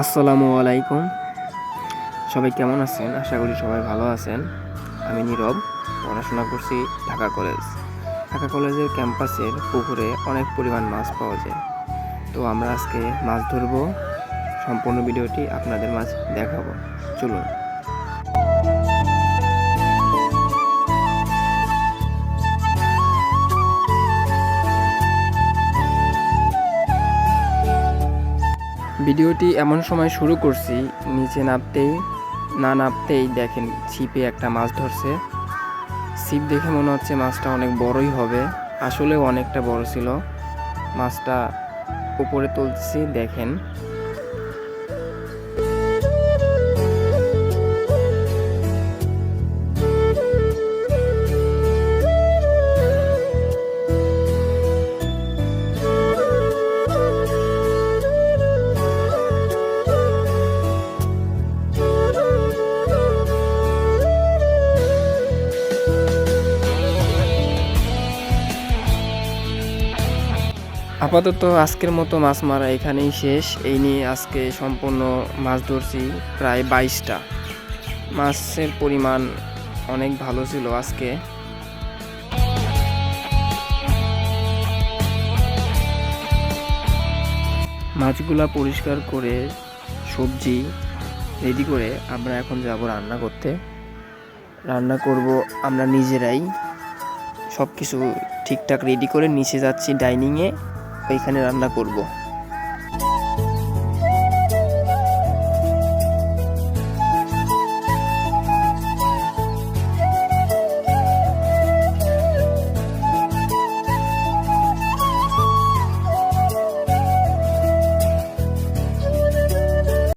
আসসালামু আলাইকুম। সবাই কেমন আছেন? আশা করি সবাই ভালো আছেন। আমি নীরব, পড়াশোনা করছি ঢাকা কলেজ। ঢাকা কলেজের ক্যাম্পাসের পুকুরে অনেক পরিমাণ মাছ পাওয়া যায়। তো আমরা আজকে মাছ ধরব। সম্পূর্ণ ভিডিওটি আপনাদের মাছ দেখাবো। চলুন। ভিডিওটি এমন সময় শুরু করছি, নিচে নামতেই, না নামতেই দেখেন ছিপে একটা মাছ ধরছে। ছিপ দেখে মনে হচ্ছে মাছটা অনেক বড়ই হবে, আসলেও অনেকটা বড় ছিল। মাছটা উপরে তুলছি দেখেন। আপাতত আজকের মতো মাছ মারা এখানেই শেষ। এই নিয়ে আজকে সম্পূর্ণ মাছ ধরছি প্রায় বাইশটা। মাছের পরিমাণ অনেক ভালো ছিল আজকে। মাছগুলা পরিষ্কার করে সবজি রেডি করে আমরা এখন যাব রান্না করতে। রান্না করব আমরা নিজেরাই। সব কিছু ঠিকঠাক রেডি করে নিচে যাচ্ছি ডাইনিংয়ে। ওইখানে রান্না করব।